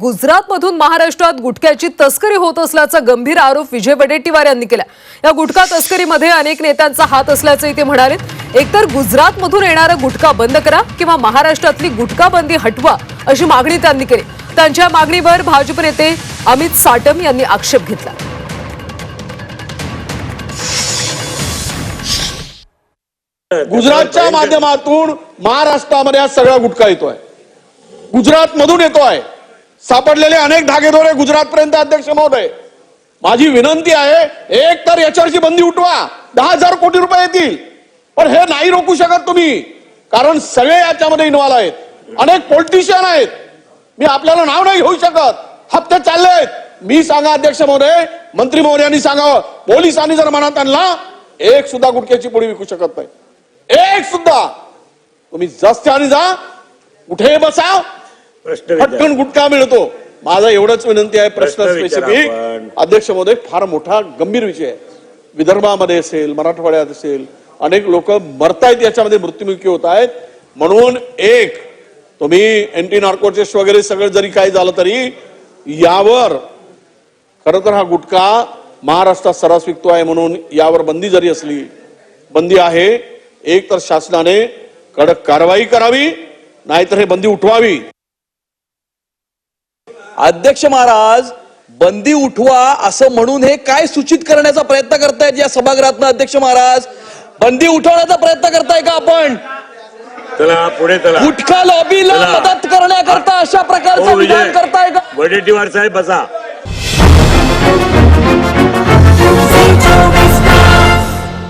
गुजरातमधून महाराष्ट्रात गुटख्याची तस्करी होत असल्याचा गंभीर आरोप विजय वडेट्टीवार यांनी केला. या गुटखा तस्करीमध्ये अनेक नेत्यांचा हात असल्याचंही ते म्हणाले. एकतर गुजरातमधून येणारा गुटखा बंद करा किंवा महाराष्ट्रातली गुटखा बंदी हटवा अशी मागणी त्यांनी केली. त्यांच्या मागणीवर भाजप नेते अमित साटम यांनी आक्षेप घेतला. गुजरातच्या माध्यमातून महाराष्ट्रामध्ये आज सगळा गुटखा येतोय. गुजरात मधून येतोय. सापडलेले अनेक धागेदोरे गुजरातपर्यंत अध्यक्ष महोदय. माझी विनंती आहे एक तर याच्यावरची बंदी उठवा. दहा हजार कोटी रुपये येतील. पण हे नाही रोखू शकत तुम्ही. कारण सगळे याच्यामध्ये इन्व्हॉल्व आहेत. अनेक पॉलिटिशियन आहेत. मी आपल्याला नाव नाही घेऊ शकत. हप्ते चालले आहेत मी सांगा अध्यक्ष महोदय मंत्री महोदयांनी सांगावं पोलिसांनी जर मनात आणला एक सुद्धा गुटख्याची पुढे विकू शकत नाही. एक सुद्धा. तुम्ही रस्त्याने जा कुठे बसा पटकन गुटखा मिळतो. माझा एवढंच विनंती आहे प्रश्न स्पेसिफिक. अध्यक्ष महोदय फार मोठा गंभीर विषय आहे. विदर्भामध्ये असेल मराठवाड्यात असेल अनेक लोक मरतायत याच्यामध्ये मृत्युमुखी होत आहेत. म्हणून एक तुम्ही एंटी नार्कोटिक्स वगैरे सगळं जरी काही झालं तरी यावर खरं तर हा गुटखा महाराष्ट्रात सर्रास विकतो आहे म्हणून यावर बंदी जरी असली बंदी आहे. एक तर शासनाने कडक कारवाई करावी नाहीतर हे बंदी उठवावी. अध्यक्ष महाराज बंदी उठवा असं म्हणून हे काय सूचित करण्याचा प्रयत्न करतायत या सभागृहातनं अध्यक्ष महाराज? बंदी उठवण्याचा प्रयत्न करताय का आपण? चला पुढे चला. गुटखा लॉबीला. मदत करण्याकरता अशा प्रकारचं हो विधान करताय का? वडेट्टीवार साहेब बसा.